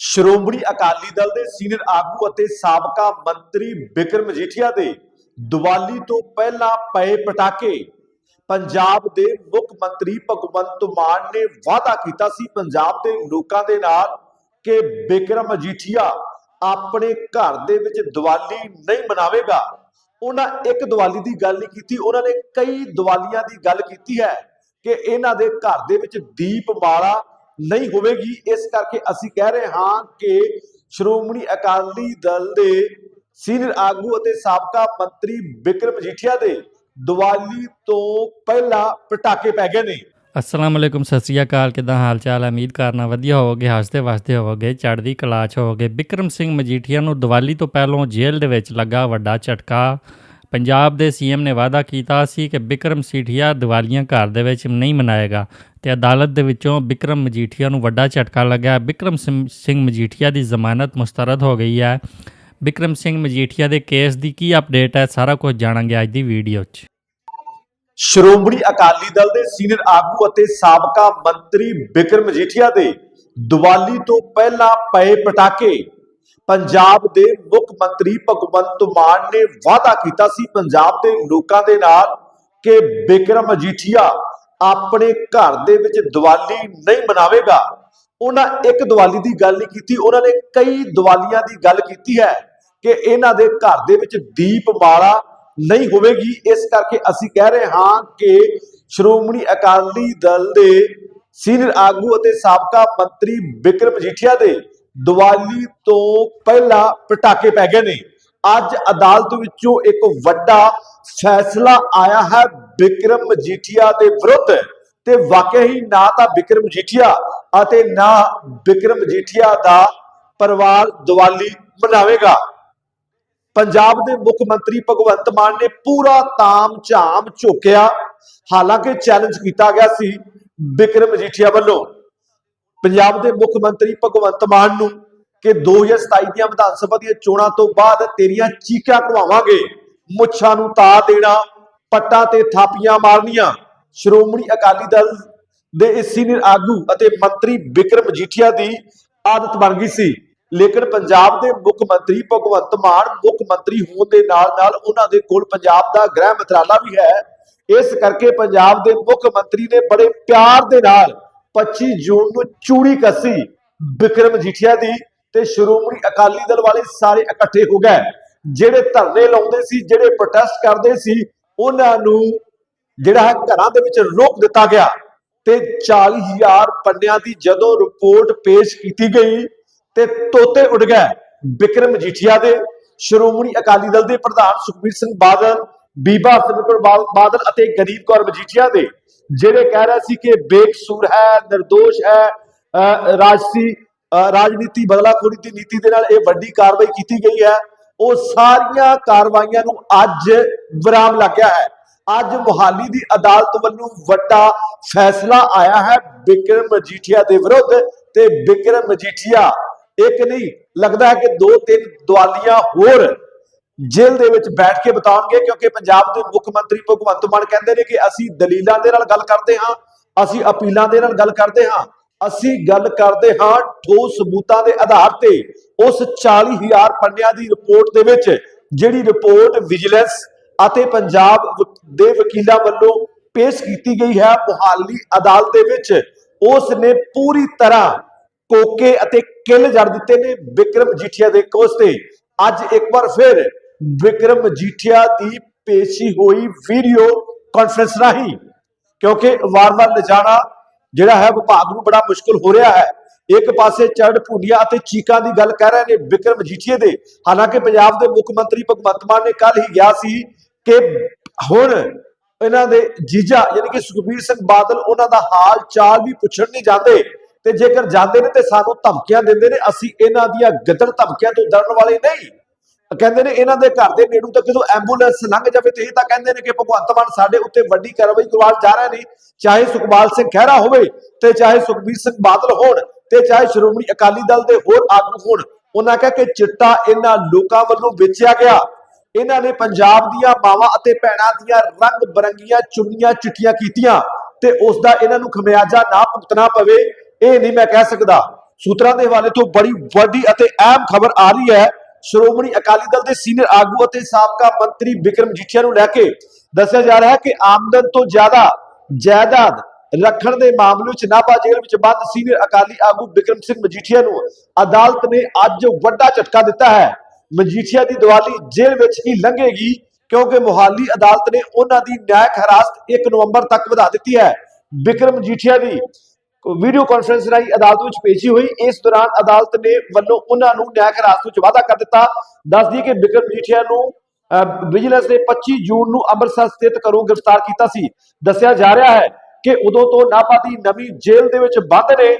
ਸ਼੍ਰੋਮਣੀ ਅਕਾਲੀ ਦਲ ਦੇ ਸੀਨੀਅਰ ਆਗੂ ਅਤੇ ਸਾਬਕਾ ਮੰਤਰੀ ਬਿਕਰਮ ਮਜੀਠੀਆ ਦੇ ਦੀਵਾਲੀ ਤੋਂ ਪਹਿਲਾਂ ਪਏ ਪਟਾਕੇ। ਪੰਜਾਬ ਦੇ ਮੁੱਖ ਮੰਤਰੀ ਭਗਵੰਤ ਮਾਨ ਨੇ ਵਾਅਦਾ ਕੀਤਾ ਸੀ ਪੰਜਾਬ ਦੇ ਲੋਕਾਂ ਦੇ ਨਾਲ ਕਿ ਬਿਕਰਮ ਮਜੀਠੀਆ ਆਪਣੇ ਘਰ ਦੇ ਵਿੱਚ ਦੀਵਾਲੀ ਨਹੀਂ ਮਨਾਵੇਗਾ। ਉਹਨਾਂ ਇੱਕ ਦੀਵਾਲੀ ਦੀ ਗੱਲ ਨਹੀਂ ਕੀਤੀ, ਉਹਨਾਂ ਨੇ ਕਈ ਦੀਵਾਲੀਆਂ ਦੀ ਗੱਲ ਕੀਤੀ ਹੈ ਕਿ ਇਹਨਾਂ ਦੇ ਘਰ ਦੇ ਵਿੱਚ ਦੀਪਮਾਲਾ ਨਹੀਂ ਹੋਵੇਗੀ। ਇਸ ਕਰਕੇ ਅਸੀਂ ਕਹਿ ਰਹੇ ਹਾਂ ਕਿ ਸ਼੍ਰੋਮਣੀ ਅਕਾਲੀ ਦਲ ਦੇ ਸੀਨੀਅਰ ਆਗੂ ਅਤੇ ਸਾਬਕਾ ਮੰਤਰੀ ਬਿਕਰਮ ਮਜੀਠੀਆ ਦੇ ਦੀਵਾਲੀ ਤੋਂ ਪਹਿਲਾਂ ਪਟਾਕੇ ਪੈ ਗਏ ਨੇ। ਅਸਲਾਮ ਅਲੈਕੁਮ, ਸਤਿ ਸ੍ਰੀ ਅਕਾਲ। ਕਿਦਾਂ ਹਾਲ ਚਾਲ ਹੈ? ਉਮੀਦ ਕਰਨਾ ਵਧੀਆ ਹੋਵੋਗੇ, ਹੱਸਦੇ ਵਸਦੇ ਹੋਵੋਗੇ, ਚੜ੍ਹਦੀ ਕਲਾ 'ਚ ਹੋਵੋਗੇ। ਬਿਕਰਮ ਸਿੰਘ ਮਜੀਠੀਆ ਨੂੰ ਦੀਵਾਲੀ ਤੋਂ ਪਹਿਲਾਂ ਜੇਲ੍ਹ ਦੇ ਵਿੱਚ ਲੱਗਾ ਵੱਡਾ ਝਟਕਾ। ਪੰਜਾਬ ਦੇ ਸੀਐਮ ਨੇ ਵਾਅਦਾ ਕੀਤਾ ਸੀ ਕਿ ਬਿਕਰਮ ਸੀਠੀਆ ਦੀਵਾਲੀਆਂ ਘਰ ਦੇ ਵਿੱਚ ਨਹੀਂ ਮਨਾਏਗਾ ਤੇ ਅਦਾਲਤ ਦੇ ਵਿੱਚੋਂ ਬਿਕਰਮ ਮਜੀਠੀਆ ਨੂੰ ਵੱਡਾ ਝਟਕਾ ਲੱਗਾ ਬਿਕਰਮ ਸਿੰਘ ਸਿੰਘ ਮਜੀਠੀਆ ਦੀ ਜ਼ਮਾਨਤ ਮੁਸਤਰਦ ਹੋ ਗਈ ਹੈ। ਬਿਕਰਮ ਸਿੰਘ ਮਜੀਠੀਆ ਦੇ ਕੇਸ ਦੀ ਕੀ ਅਪਡੇਟ ਹੈ, ਸਾਰਾ ਕੁਝ ਜਾਣਾਂਗੇ ਅੱਜ ਦੀ ਵੀਡੀਓ 'ਚ। ਸ਼੍ਰੋਮਣੀ ਅਕਾਲੀ ਦਲ ਦੇ ਸੀਨੀਅਰ ਆਗੂ ਅਤੇ ਸਾਬਕਾ ਮੰਤਰੀ ਬਿਕਰਮ ਮਜੀਠੀਆ ਦੇ ਦੀਵਾਲੀ ਤੋਂ ਪਹਿਲਾਂ ਪਏ ਪਟਾਕੇ ਪੰਜਾਬ ਦੇ ਮੁੱਖ ਮੰਤਰੀ ਭਗਵੰਤ ਮਾਨ ਨੇ ਵਾਅਦਾ ਕੀਤਾ ਸੀ ਪੰਜਾਬ ਦੇ ਲੋਕਾਂ ਦੇ ਨਾਲ ਕਿ ਬਿਕਰਮ ਮਜੀਠੀਆ ਆਪਣੇ ਘਰ ਦੇ ਵਿੱਚ ਦੀਵਾਲੀ ਨਹੀਂ ਮਨਾਵੇਗਾ। ਉਹਨਾਂ ਇੱਕ ਦੀਵਾਲੀ ਦੀ ਗੱਲ ਨਹੀਂ ਕੀਤੀ, ਉਹਨਾਂ ਨੇ ਕਈ ਦੀਵਾਲੀਆਂ ਦੀ ਗੱਲ ਕੀਤੀ ਹੈ ਕਿ ਇਹਨਾਂ ਦੇ ਘਰ ਦੇ ਵਿੱਚ ਦੀਪਮਾਲਾ ਨਹੀਂ ਹੋਵੇਗੀ। ਇਸ ਕਰਕੇ ਅਸੀਂ ਕਹਿ ਰਹੇ ਹਾਂ ਕਿ ਸ਼੍ਰੋਮਣੀ ਅਕਾਲੀ ਦਲ ਦੇ ਸੀਨੀਅਰ ਆਗੂ ਅਤੇ ਸਾਬਕਾ ਮੰਤਰੀ ਬਿਕਰਮ ਮਜੀਠੀਆ ਦੇ ਦੀਵਾਲੀ ਤੋਂ ਪਹਿਲਾਂ ਪਟਾਕੇ ਪੈ ਗਏ ਨੇ। ਅੱਜ ਅਦਾਲਤ ਵਿੱਚੋਂ ਇੱਕ ਵੱਡਾ ਫੈਸਲਾ ਆਇਆ ਹੈ ਬਿਕਰਮ ਮਜੀਠੀਆ ਦੇ ਵਿਰੁੱਧ। ਤੇ ਵਾਕਿਆ ਹੀ ਨਾ ਤਾਂ ਬਿਕਰਮ ਮਜੀਠੀਆ ਅਤੇ ਨਾ ਬਿਕਰਮ ਮਜੀਠੀਆ ਦਾ ਪਰਿਵਾਰ ਦੀਵਾਲੀ ਮਨਾਵੇਗਾ। ਪੰਜਾਬ ਦੇ ਮੁੱਖ ਮੰਤਰੀ ਭਗਵੰਤ ਮਾਨ ਨੇ ਪੂਰਾ ਤਾਮ ਝਾਮ ਝੋਕਿਆ। ਹਾਲਾਂਕਿ ਚੈਲੰਜ ਕੀਤਾ ਗਿਆ ਸੀ ਬਿਕਰਮ ਮਜੀਠੀਆ ਵੱਲੋਂ। ਪੰਜਾਬ ਦੇ ਮੁੱਖ ਮੰਤਰੀ ਭਗਵੰਤ ਮਾਨ ਨੂੰ ਕਿ 2027 ਦੀਆਂ ਵਿਧਾਨ ਸਭਾ ਦੀਆਂ ਚੋਣਾਂ ਤੋਂ ਬਾਅਦ ਤੇਰੀਆਂ ਚੀਕਾਂ ਘਵਾਵਾਂਗੇ ਮੁੱਛਾਂ ਨੂੰ ਤਾ ਦੇਣਾ, ਪੱਟਾਂ ਤੇ ਥਾਪੀਆਂ ਮਾਰਨੀਆਂ। ਸ਼੍ਰੋਮਣੀ ਅਕਾਲੀ ਦਲ ਦੇ ਇਸ ਸੀਨੀਅਰ ਆਗੂ ਅਤੇ ਮੰਤਰੀ ਬਿਕਰਮ ਮਜੀਠੀਆ ਦੀ ਆਦਤ ਬਣ ਗਈ ਸੀ। ਲੇਕਿਨ ਪੰਜਾਬ ਦੇ ਮੁੱਖ ਮੰਤਰੀ ਭਗਵੰਤ ਮਾਨ ਮੁੱਖ ਮੰਤਰੀ ਹੋਣ ਦੇ ਨਾਲ ਨਾਲ ਉਹਨਾਂ ਦੇ ਕੋਲ ਪੰਜਾਬ ਦਾ ਗ੍ਰਹਿ ਮੰਤਰਾਲਾ ਵੀ ਹੈ। ਇਸ ਕਰਕੇ ਪੰਜਾਬ ਦੇ ਮੁੱਖ ਮੰਤਰੀ ਨੇ ਬੜੇ ਪਿਆਰ ਦੇ ਨਾਲ 25 ਜੂਨ ਨੂੰ ਚੂੜੀ ਕੱਸੀ ਬਿਕਰਮ ਮਜੀਠੀਆ ਦੀ ਤੇ ਸ਼੍ਰੋਮਣੀ ਅਕਾਲੀ ਦਲ ਵਾਲੇ ਸਾਰੇ ਇਕੱਠੇ ਹੋ ਗਏ। ਜਿਹੜੇ ਧਰਨੇ ਲਾਉਂਦੇ ਸੀ, ਜਿਹੜੇ ਪ੍ਰੋਟੈਸਟ ਕਰਦੇ ਸੀ, ਉਹਨਾਂ ਨੂੰ ਜਿਹੜਾ ਹੈ ਘਰਾਂ ਦੇ ਵਿੱਚ ਰੋਕ ਦਿੱਤਾ ਗਿਆ ਤੇ 40000 ਪੰਨਿਆਂ ਦੀ ਜਦੋਂ ਰਿਪੋਰਟ ਪੇਸ਼ ਕੀਤੀ ਗਈ ਤੇ ਤੋਤੇ ਉੱਡ ਗਏ ਬਿਕਰਮ ਮਜੀਠੀਆ ਦੇ, ਸ਼੍ਰੋਮਣੀ ਅਕਾਲੀ ਦਲ ਦੇ ਪ੍ਰਧਾਨ ਸੁਖਬੀਰ ਸਿੰਘ ਬਾਦਲ, ਬੀਬਾ ਹਰਸਿਮਰਤ ਬਾਦਲ ਅਤੇ ਗਰੀਬ ਕੌਰ ਮਜੀਠੀਆ ਦੇ। ਜਿਹੜੇ ਕਹਿ ਰਹੇ ਸੀ ਕਿ ਬੇਕਸੂਰ ਹੈ નિર્ਦੋਸ਼ ਹੈ ਰਾਜਸੀ ਅਹ ਰਾਜਨੀਤੀ ਬਦਲਾਖੋਰੀ ਦੀ ਨੀਤੀ ਦੇ ਨਾਲ ਇਹ ਵੱਡੀ ਕਾਰਵਾਈ ਕੀਤੀ ਗਈ ਹੈ। ਉਹ ਸਾਰੀਆਂ ਕਾਰਵਾਈਆਂ ਨੂੰ ਅੱਜ ਵਿਰਾਮ ਲੱਗਿਆ ਹੈ। ਅੱਜ ਮੁਹਾਲੀ ਦੀ ਅਦਾਲਤ ਵੱਲੋਂ ਵੱਡਾ ਫੈਸਲਾ ਆਇਆ ਹੈ ਬਿਕਰਮ ਮਜੀਠੀਆ ਦੇ ਵਿਰੁੱਧ ਤੇ ਬਿਕਰਮ ਮਜੀਠੀਆ, ਇੱਕ ਨਹੀਂ, ਲੱਗਦਾ ਹੈ ਕਿ ਦੋ ਤਿੰਨ ਦਵਾਲੀਆਂ ਹੋਰ ਜੇਲ੍ਹ ਦੇ ਵਿੱਚ ਬੈਠ ਕੇ ਬਤਾਉਣਗੇ, ਕਿਉਂਕਿ ਪੰਜਾਬ ਦੇ ਮੁੱਖ ਮੰਤਰੀ ਭਗਵੰਤ ਮਾਨ ਕਹਿੰਦੇ ਨੇ ਕਿ ਅਸੀਂ ਦਲੀਲਾਂ ਦੇ ਨਾਲ ਗੱਲ ਕਰਦੇ ਹਾਂ, ਅਸੀਂ ਅਪੀਲਾਂ ਦੇ ਨਾਲ ਗੱਲ ਕਰਦੇ ਹਾਂ, ਅਸੀਂ ਗੱਲ ਕਰਦੇ ਹਾਂ ਠੋਸ ਸਬੂਤਾਂ ਦੇ ਆਧਾਰ ਤੇ। ਉਸ 40000 ਪੰਨਿਆਂ ਦੀ ਰਿਪੋਰਟ ਦੇ ਵਿੱਚ ਜਿਹੜੀ ਰਿਪੋਰਟ ਵਿਜੀਲੈਂਸ ਅਤੇ ਪੰਜਾਬ ਦੇ ਵਕੀਲਾਂ ਵੱਲੋਂ ਪੇਸ਼ ਕੀਤੀ ਗਈ ਹੈ ਮੁਹਾਲੀ ਅਦਾਲਤ ਦੇ ਵਿੱਚ ਉਸ ਨੇ ਪੂਰੀ ਤਰ੍ਹਾਂ ਕੋਕੇ ਅਤੇ ਕਿੱਲ ਜੜ ਦਿੱਤੇ ਨੇ ਵਿਕਰਮ ਜੀਠੀਆ ਦੇ ਕੋਸ ਤੇ। ਅੱਜ ਇੱਕ ਵਾਰ ਫਿਰ ਵਿਕਰਮ ਮਜੀਠੀਆ ਦੀ ਪੇਸ਼ੀ ਹੋਈ ਵੀਡੀਓ ਕਾਨਫਰੰਸ ਰਾਹੀਂ ਕਿਉਂਕਿ ਵਾਰ-ਵਾਰ ਲਿਜਾਣਾ ਜਿਹੜਾ ਹੈ ਵਿਭਾਗ ਨੂੰ ਬੜਾ ਮੁਸ਼ਕਲ ਹੋ ਰਿਹਾ ਹੈ ਇੱਕ ਪਾਸੇ ਚੜ ਭੁੰਡੀਆਂ ਅਤੇ ਚੀਕਾਂ ਦੀ ਗੱਲ ਕਰ ਰਹੇ ਨੇ ਵਿਕਰਮ ਜੀਠੀਏ ਦੇ ਹਾਲਾਂਕਿ ਪੰਜਾਬ ਦੇ ਮੁੱਖ ਮੰਤਰੀ ਭਗਵੰਤ ਮਾਨ ਨੇ ਕੱਲ ਹੀ ਗਿਆ ਸੀ ਕਿ ਹੁਣ ਇਹਨਾਂ ਦੇ ਜੀਜਾ ਯਾਨੀ ਕਿ ਸੁਖਬੀਰ ਸਿੰਘ ਬਾਦਲ ਉਹਨਾਂ ਦਾ ਹਾਲ ਚਾਲ ਵੀ ਪੁੱਛਣ ਨਹੀਂ ਜਾਂਦੇ ਤੇ ਜੇਕਰ ਜਾਂਦੇ ਨੇ ਤੇ ਸਾਨੂੰ ਧਮਕੀਆਂ ਦਿੰਦੇ ਨੇ ਅਸੀਂ ਇਹਨਾਂ ਦੀਆਂ ਗਿੱਦੜ ਧਮਕੀਆਂ ਤੋਂ ਡਰਨ ਵਾਲੇ ਨਹੀਂ ਕਹਿੰਦੇ ਨੇ ਇਹਨਾਂ ਦੇ ਘਰ ਦੇ ਨੇੜੂ ਤੱਕ ਜਦੋਂ ਐਂਬੂਲੈਂਸ ਲੰਘ ਜਾਵੇ ਤੇ ਇਹ ਤਾਂ ਕਹਿੰਦੇ ਨੇ ਕਿ ਭਗਵੰਤ ਮਾਨ ਸਾਡੇ ਉੱਤੇ ਵੱਡੀ ਕਾਰਵਾਈ ਕਰਵਾਉਣ ਜਾ ਰਹੇ ਨੇ, ਚਾਹੇ ਸੁਖਪਾਲ ਸਿੰਘ ਖਹਿਰਾ ਹੋਵੇ ਤੇ ਚਾਹੇ ਸੁਖਬੀਰ ਸਿੰਘ ਬਾਦਲ ਹੋਣ ਤੇ ਚਾਹੇ ਸ਼੍ਰੋਮਣੀ ਅਕਾਲੀ ਦਲ ਦੇ ਹੋਰ ਆਗੂ ਹੋਣ, ਉਹਨਾਂ ਕਹਿ ਕਿ ਚਿੱਟਾ ਇਹਨਾਂ ਲੋਕਾਂ ਵੱਲੋਂ ਵੇਚਿਆ ਗਿਆ। ਇਹਨਾਂ ਨੇ ਪੰਜਾਬ ਦੀਆਂ ਮਾਵਾਂ ਅਤੇ ਭੈਣਾਂ ਦੀਆਂ ਰੰਗ ਬਰੰਗੀਆਂ ਚੁੰਨੀਆਂ ਚਿੱਟੀਆਂ ਕੀਤੀਆਂ ਤੇ ਉਸ ਦਾ ਇਹਨਾਂ ਨੂੰ ਖਮਿਆਜਾ ਨਾ ਭੁਗਤਣਾ ਪਵੇ, ਇਹ ਨਹੀਂ ਮੈਂ ਕਹਿ ਸਕਦਾ। ਸੂਤਰਾਂ ਦੇ ਹਵਾਲੇ ਤੋਂ ਬੜੀ ਵੱਡੀ ਅਤੇ ਅਹਿਮ ਖਬਰ ਆ ਰਹੀ ਹੈ ਸ਼੍ਰੋਮਣੀ ਅਕਾਲੀ ਦਲ ਦੇ ਸੀਨੀਅਰ ਆਗੂ ਅਤੇ ਸਾਬਕਾ ਮੰਤਰੀ ਬਿਕਰਮ ਜੀਠੀਆ ਨੂੰ ਲੈ ਕੇ ਦੱਸਿਆ ਜਾ ਰਿਹਾ ਹੈ ਕਿ ਆਮਦਨ ਤੋਂ ਜ਼ਿਆਦਾ ਜਾਇਦਾਦ ਰੱਖਣ ਦੇ ਮਾਮਲੇ ਵਿੱਚ ਨਾਭਾ ਜੇਲ੍ਹ ਵਿੱਚ ਬੰਦ ਸੀਨੀਅਰ ਅਕਾਲੀ ਆਗੂ ਬਿਕਰਮ ਸਿੰਘ ਮਜੀਠੀਆ ਨੂੰ ਅਦਾਲਤ ਨੇ ਅੱਜ ਵੱਡਾ ਝਟਕਾ ਦਿੱਤਾ ਹੈ। ਮਜੀਠੀਆ ਦੀ ਦੀਵਾਲੀ ਜੇਲ੍ਹ ਵਿੱਚ ਹੀ ਲੰਘੇਗੀ ਕਿਉਂਕਿ ਮੁਹਾਲੀ ਅਦਾਲਤ ਨੇ ਉਹਨਾਂ ਦੀ ਨਿਆਇਕ ਹਿਰਾਸਤ 1 ਨਵੰਬਰ ਤੱਕ ਵਧਾ ਦਿੱਤੀ ਹੈ। ਬਿਕਰਮ ਮਜੀਠੀਆ ਦੀ ਵੀਡੀਓ ਕਾਨਫਰੰਸ ਰਾਹੀਂ ਅਦਾਲਤ ਵਿੱਚ ਪੇਸ਼ੀ ਹੋਈ। ਇਸ ਦੌਰਾਨ ਅਦਾਲਤ ਨੇ ਵੱਲੋਂ ਉਹਨਾਂ ਨੂੰ ਨਿਆਇਕ ਹਿਰਾਸਤ ਵਿੱਚ ਵਾਅਦਾ ਕਰ ਦਿੱਤਾ। ਦੱਸ ਦਈਏ ਕਿ ਬਿਕਰਮ ਮਜੀਠੀਆ ਨੂੰ ਵਿਜੀਲੈਂਸ ਨੇ 25 ਜੂਨ ਨੂੰ ਅੰਮ੍ਰਿਤਸਰ ਸਥਿਤ ਘਰੋਂ ਗ੍ਰਿਫਤਾਰ ਕੀਤਾ ਸੀ। ਦੱਸਿਆ ਜਾ ਰਿਹਾ ਹੈ ਕਿ ਉਦੋਂ ਤੋਂ ਨਾਭਾ ਨਵੀਂ ਜੇਲ੍ਹ ਦੇ ਵਿੱਚ ਬੰਦ ਨੇ।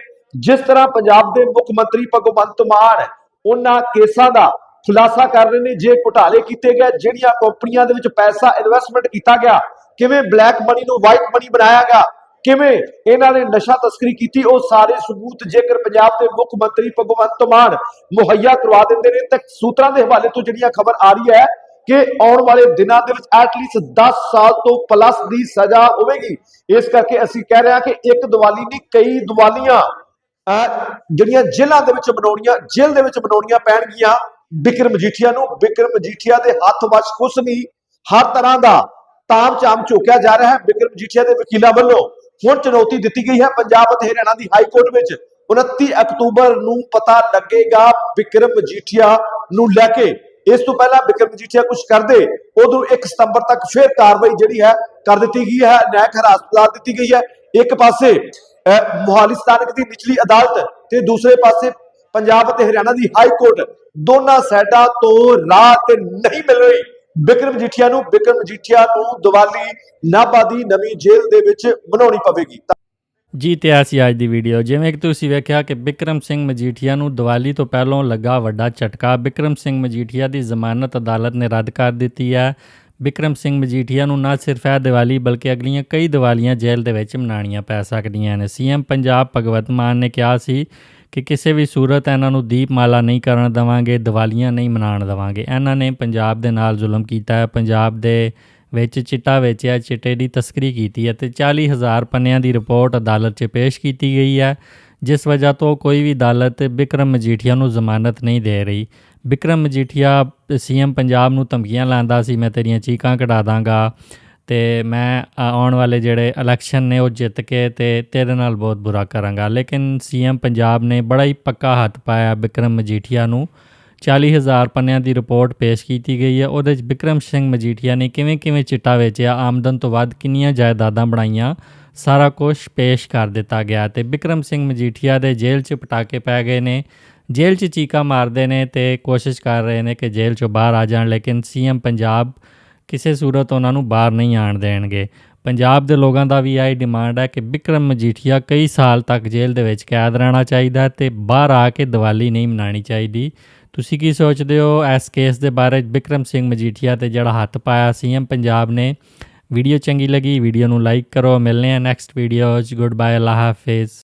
ਜਿਸ ਤਰ੍ਹਾਂ ਪੰਜਾਬ ਦੇ ਮੁੱਖ ਮੰਤਰੀ ਭਗਵੰਤ ਮਾਨ ਉਹਨਾਂ ਕੇਸਾਂ ਦਾ ਖੁਲਾਸਾ ਕਰ ਰਹੇ ਨੇ, ਜੇ ਘੁਟਾਲੇ ਕੀਤੇ ਗਏ, ਜਿਹੜੀਆਂ ਕੰਪਨੀਆਂ ਦੇ ਵਿੱਚ ਪੈਸਾ ਇਨਵੈਸਟਮੈਂਟ ਕੀਤਾ ਗਿਆ, ਕਿਵੇਂ ਬਲੈਕ ਮਨੀ ਨੂੰ ਵਾਈਟ ਮਨੀ ਬਣਾਇਆ ਗਿਆ ਕਿਵੇਂ ਇਹਨਾਂ ਨੇ ਨਸ਼ਾ ਤਸਕਰੀ ਕੀਤੀ? ਉਹ ਸਾਰੇ ਸਬੂਤ ਜੇਕਰ ਪੰਜਾਬ ਦੇ ਮੁੱਖ ਮੰਤਰੀ ਭਗਵੰਤ ਮਾਨ ਮੁਹੱਈਆ ਕਰਵਾ ਦਿੰਦੇ ਨੇ, ਤਾਂ ਸੂਤਰਾਂ ਦੇ ਹਵਾਲੇ ਤੋਂ ਜਿਹੜੀਆਂ ਖਬਰ ਆ ਰਹੀ ਹੈ ਕਿ ਆਉਣ ਵਾਲੇ ਦਿਨਾਂ ਦੇ ਵਿੱਚ ਐਟਲੀਸਟ 10 ਸਾਲ ਤੋਂ ਪਲੱਸ ਦੀ ਸਜ਼ਾ ਹੋਵੇਗੀ। ਇਸ ਕਰਕੇ ਅਸੀਂ ਕਹਿ ਰਹੇ ਹਾਂ ਕਿ ਇੱਕ ਦੀਵਾਲੀ ਨਹੀਂ, ਕਈ ਦੀਵਾਲੀਆਂ ਜਿਹੜੀਆਂ ਜੇਲ੍ਹਾਂ ਦੇ ਵਿੱਚ ਬਣਾਉਣੀਆਂ ਜੇਲ੍ਹ ਦੇ ਵਿੱਚ ਬਣਾਉਣੀਆਂ ਪੈਣਗੀਆਂ। ਬਿਕਰਮ ਮਜੀਠੀਆ ਨੂੰ ਬਿਕਰਮ ਮਜੀਠੀਆ ਦੇ ਹੱਥ ਵਸ ਕੁਛ ਨਹੀਂ। ਹਰ ਤਰ੍ਹਾਂ ਦਾ ਤਾਮ ਝਾਮ ਝੋਕਿਆ ਜਾ ਰਿਹਾ ਹੈ ਬਿਕਰਮ ਮਜੀਠੀਆ ਦੇ ਵਕੀਲਾਂ ਵੱਲੋਂ। ਹੁਣ ਚੁਣੌਤੀ ਦਿੱਤੀ ਗਈ ਹੈ ਪੰਜਾਬ ਅਤੇ ਹਰਿਆਣਾ ਦੀ ਹਾਈ ਕੋਰਟ ਵਿੱਚ। 29 ਅਕਤੂਬਰ ਨੂੰ ਪਤਾ ਲੱਗੇਗਾ ਬਿਕਰਮ ਮਜੀਠੀਆ ਨੂੰ ਲੈ ਕੇ। ਇਸ ਤੋਂ ਪਹਿਲਾਂ ਬਿਕਰਮ ਮਜੀਠੀਆ ਕੁਝ ਕਰਦੇ ਉਦੋਂ 1 ਸਤੰਬਰ ਤੱਕ ਫਿਰ ਕਾਰਵਾਈ ਜਿਹੜੀ ਹੈ ਕਰ ਦਿੱਤੀ ਗਈ ਹੈ ਨੈਕ ਹਿਰਾਸਤ ਦਿੱਤੀ ਗਈ ਹੈ। ਇੱਕ ਪਾਸੇ ਅਹ, ਮੋਹਾਲੀ ਸਥਾਨਕ ਦੀ ਨਿਚਲੀ ਅਦਾਲਤ ਤੇ ਦੂਸਰੇ ਪਾਸੇ ਪੰਜਾਬ ਅਤੇ ਹਰਿਆਣਾ ਦੀ ਹਾਈ ਕੋਰਟ। ਦੋਨਾਂ ਸਾਈਡਾਂ ਤੋਂ ਰਾਹ ਤੇ ਨਹੀਂ ਮਿਲ ਰਹੀ। ਬਿਕਰਮ ਮਜੀਠੀਆ ਨੂੰ ਬਿਕਰਮ ਮਜੀਠੀਆ ਨੂੰ ਦੀਵਾਲੀ ਨਾਭਾ ਦੀ ਨਵੀਂ ਜੇਲ੍ਹ ਦੇ ਵਿੱਚ ਮਨਾਉਣੀ ਪਵੇਗੀ। ਜੀ, ਤੇ ਆ ਅੱਜ ਦੀ ਵੀਡੀਓ। ਜਿਵੇਂ ਕਿ ਤੁਸੀਂ ਵੇਖਿਆ ਕਿ ਬਿਕਰਮ ਸਿੰਘ ਮਜੀਠੀਆ ਨੂੰ ਦੀਵਾਲੀ ਤੋਂ ਪਹਿਲਾਂ ਲੱਗਾ ਵੱਡਾ ਝਟਕਾ। ਬਿਕਰਮ ਸਿੰਘ ਮਜੀਠੀਆ ਦੀ ਜ਼ਮਾਨਤ ਅਦਾਲਤ ਨੇ ਰੱਦ ਕਰ ਦਿੱਤੀ ਹੈ। ਬਿਕਰਮ ਸਿੰਘ ਮਜੀਠੀਆ ਨੂੰ ਨਾ ਸਿਰਫ ਇਹ ਦੀਵਾਲੀ, ਬਲਕਿ ਅਗਲੀਆਂ ਕਈ ਦੀਵਾਲੀਆਂ ਜੇਲ੍ਹ ਦੇ ਵਿੱਚ ਮਨਾਉਣੀਆਂ ਪੈ ਸਕਦੀਆਂ ਨੇ। ਸੀਐਮ ਪੰਜਾਬ ਭਗਵਤ ਮਾਨ ਨੇ ਕਿਹਾ ਸੀ ਕਿ ਕਿਸੇ ਵੀ ਸੂਰਤ ਇਹਨਾਂ ਨੂੰ ਦੀਪਮਾਲਾ ਨਹੀਂ ਕਰਨ ਦੇਵਾਂਗੇ, ਦੀਵਾਲੀਆਂ ਨਹੀਂ ਮਨਾਉਣ ਦੇਵਾਂਗੇ। ਇਹਨਾਂ ਨੇ ਪੰਜਾਬ ਦੇ ਨਾਲ ਜ਼ੁਲਮ ਕੀਤਾ ਹੈ। ਪੰਜਾਬ ਦੇ ਵਿੱਚ ਚਿੱਟਾ ਵੇਚਿਆ, ਚਿੱਟੇ ਦੀ ਤਸਕਰੀ ਕੀਤੀ ਹੈ ਤੇ 40000 ਪੰਨਿਆਂ ਦੀ ਰਿਪੋਰਟ ਅਦਾਲਤ 'ਚ ਪੇਸ਼ ਕੀਤੀ ਗਈ ਹੈ, ਜਿਸ ਵਜ੍ਹਾ ਤੋਂ ਕੋਈ ਵੀ ਅਦਾਲਤ ਬਿਕਰਮ ਮਜੀਠੀਆ ਨੂੰ ਜ਼ਮਾਨਤ ਨਹੀਂ ਦੇ ਰਹੀ। ਬਿਕਰਮ ਮਜੀਠੀਆ ਸੀਐਮ ਪੰਜਾਬ ਨੂੰ ਧਮਕੀਆਂ ਲਾਉਂਦਾ ਸੀ, ਮੈਂ ਤੇਰੀਆਂ ਚੀਕਾਂ ਕਢਾ ਦਾਂਗਾ। ਤੇ ਮੈਂ ਆਉਣ ਵਾਲੇ ਜਿਹੜੇ ਇਲੈਕਸ਼ਨ ਨੇ ਉਹ ਜਿੱਤ ਕੇ ਤੇ ਤੇਰੇ ਨਾਲ ਬਹੁਤ ਬੁਰਾ ਕਰਾਂਗਾ। ਲੇਕਿਨ ਸੀਐਮ ਪੰਜਾਬ ਨੇ ਬੜਾ ਹੀ ਪੱਕਾ ਹੱਥ ਪਾਇਆ ਬਿਕਰਮ ਮਜੀਠੀਆ ਨੂੰ। 40000 ਪੰਨਿਆਂ ਦੀ ਰਿਪੋਰਟ ਪੇਸ਼ ਕੀਤੀ ਗਈ ਹੈ। ਉਹਦੇ ਵਿੱਚ ਬਿਕਰਮ ਸਿੰਘ ਮਜੀਠੀਆ ਨੇ ਕਿਵੇਂ ਕਿਵੇਂ ਚਿੱਟਾ ਵੇਚਿਆ, ਆਮਦਨ ਤੋਂ ਵੱਧ ਕਿੰਨੀਆਂ ਜਾਇਦਾਦਾਂ ਬਣਾਈਆਂ, ਸਾਰਾ ਕੁਝ ਪੇਸ਼ ਕਰ ਦਿੱਤਾ ਗਿਆ ਤੇ ਬਿਕਰਮ ਸਿੰਘ ਮਜੀਠੀਆ ਦੇ ਜੇਲ੍ਹ 'ਚ ਪਟਾਕੇ ਪੈ ਗਏ ਨੇ। ਜੇਲ੍ਹ 'ਚ ਚੀਕਾ ਮਾਰਦੇ ਨੇ ਤੇ ਕੋਸ਼ਿਸ਼ ਕਰ ਰਹੇ ਨੇ ਕਿ ਜੇਲ੍ਹ 'ਚੋਂ ਬਾਹਰ ਆ ਜਾਣ, ਲੇਕਿਨ ਸੀਐਮ ਪੰਜਾਬ ਕਿਸੇ ਸੂਰਤ ਉਹਨਾਂ ਨੂੰ ਬਾਹਰ ਨਹੀਂ ਆਣ ਦੇਣਗੇ। ਪੰਜਾਬ ਦੇ ਲੋਕਾਂ ਦਾ ਵੀ ਆਈ ਡਿਮਾਂਡ ਹੈ ਕਿ ਬਿਕਰਮ ਮਜੀਠੀਆ ਕਈ ਸਾਲ ਤੱਕ ਜੇਲ੍ਹ ਦੇ ਵਿੱਚ ਕੈਦ ਰਹਿਣਾ ਚਾਹੀਦਾ ਹੈ ਤੇ ਬਾਹਰ ਆ ਕੇ ਦੀਵਾਲੀ ਨਹੀਂ ਮਨਾਣੀ ਚਾਹੀਦੀ। ਤੁਸੀਂ ਕੀ ਸੋਚਦੇ ਹੋ ਇਸ ਕੇਸ ਦੇ ਬਾਰੇ ਬਿਕਰਮ ਸਿੰਘ ਮਜੀਠੀਆ ਤੇ ਜਿਹੜਾ ਹੱਥ ਪਾਇਆ ਸੀਐਮ ਪੰਜਾਬ ਨੇ? ਵੀਡੀਓ ਚੰਗੀ ਲੱਗੀ, ਵੀਡੀਓ ਨੂੰ ਲਾਈਕ ਕਰੋ। ਮਿਲਨੇ ਆ ਨੈਕਸਟ ਵੀਡੀਓ 'ਚ। ਗੁੱਡ ਬਾਏ ਅੱਲਾ ਹਾਫਿਜ਼।